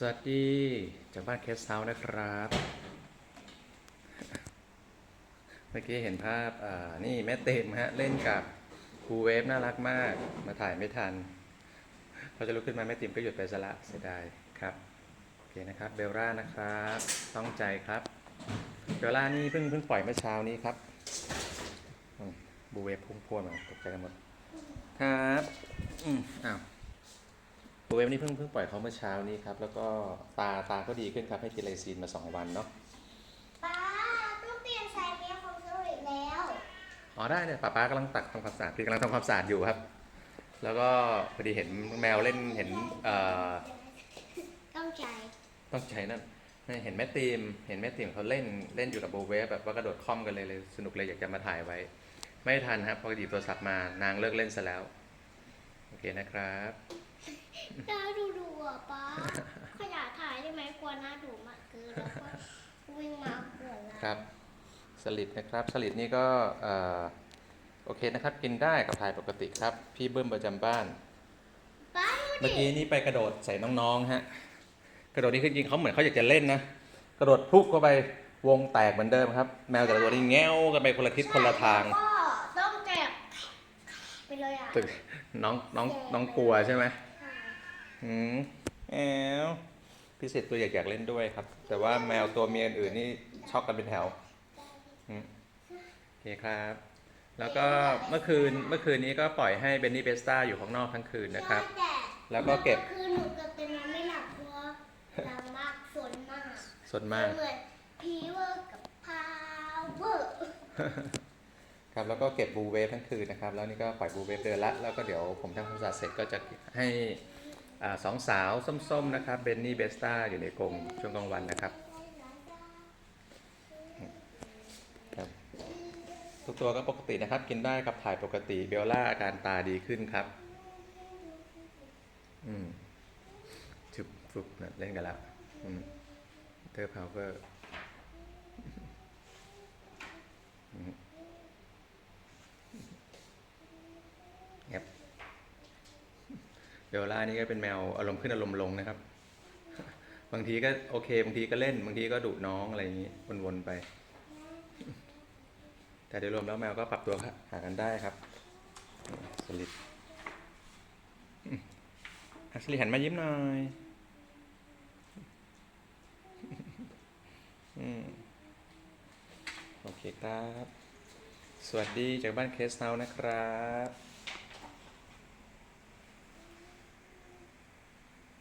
สวัสดี จากบ้านเคสเฮาส์นะครับ เมื่อกี้เห็นภาพ อ่า นี่แม่เต็มฮะ เล่นกับครูเวฟน่ารักมาก มาถ่ายไม่ทันพอจะลุกขึ้นมาแม่ติมก็หยุดไปซะละเสียดายครับ โอเคนะครับ เบลล่านะครับ ต้องใจครับ เบลล่านี่เพิ่งเพิ่งปล่อยเมื่อเช้านี้ครับบูเวฟพุ่งพรวดมาตกใจกันหมด ครับ อืมอ้าว ตัวเวฟนี่เพิ่งเพิ่งปล่อยเขาเมื่อเช้านี้ครับ แล้วก็ตาตาก็ดีขึ้นครับ ให้ทีเลซีนมา2วันเนาะป้าต้องเปลี่ยนสายเมียของสริตแล้ว อ๋อได้เนี่ยป้าป้ากำลังตักทำความสะอาดพี่กำลังทำความสะอาดอยู่ครับ แล้วก็พอดีเห็นแมวเล่นเห็นเอ่อต้องใจต้องใช้นั่นเห็นแม่ตีม เห็นแม่ตีมเขาเล่นเล่นอยู่กับโบเวฟแบบว่ากระโดดคล่อมกันเลยเลยสนุกเลยอยากจะมาถ่ายไว้ ไม่ทันครับพอหยิบโทรศัพท์มานางเลิกเล่นซะแล้ว โอเคนะครับ น่าดูดูอะป้าขยะถ่ายได้ไหมกลัวหน้าดูมากเกินแล้วก็วิ่งมาเกินแล้วครับ สลิดนะครับ สลิดนี่ก็เอ่อโอเคนะครับ กินได้กับถ่ายปกติครับ พี่เบิ้มประจำบ้าน ป้าเมื่ดูอดิกี้นี่ไปกระโดดใส่น้องๆฮะ กระโดดนี่คือจริงๆเขาเหมือนเขาอยากจะเล่นนะ กระโดดพลุกเข้าไปวงแตกเหมือนเดิมครับ แมวแต่ละตัวนี่แง้วกันไปคนละทิศคนละทาง ก็ต้องแจกไปเลยอะตึกน้องน้องน้องกลัวใช่ไหมใช่ อืมแอวพิเศษตัวอยากอยากเล่นด้วยครับ แต่ว่าแมวตัวเมียอื่นๆนี่ช็อกกันเป็นแถวอืมโอเคครับ แล้วก็เมื่อคืนเมื่อคืนนี้ก็ปล่อยให้เบนนี่เบสตาอยู่ข้างนอกทั้งคืนนะครับแต่แล้วก็เก็บ คือหนูเกิดเป็นนอนไม่หลับเพราะดังมากสนมากสดมาก เหมือนพีเวอร์กับพาวเวอร์ ครับแล้วก็เก็บบูเวฟทั้งคืนนะครับ แล้วนี่ก็ปล่อยบูเวฟเดินละแล้วก็เดี๋ยวผมทำความสะอาดเสร็จก็จะให้อ่า สองสาวส้มๆนะครับเบนนี่เบสตาอยู่ในกรงช่วงกลางวันนะครับทุกตัวก็ปกตินะครับ กินได้ครับถ่ายปกติเบลล่าอาการตาดีขึ้นครับ อืมจุบฟุบนะเล่นกันแล้วอืมเธอพาวเวอร์ ครับ เบลล่านี่ก็เป็นแมวอารมณ์ขึ้นอารมณ์ลงนะครับ บางทีก็โอเค บางทีก็เล่น บางทีก็ดุน้องอะไรอย่างนี้วนๆไป แต่โดยรวมแล้วแมวก็ปรับตัวหากันได้ครับสลิดอะสลิดหันมายิ้มหน่อยโอเคครับ สวัสดีจากบ้านเคสเฮานะครับ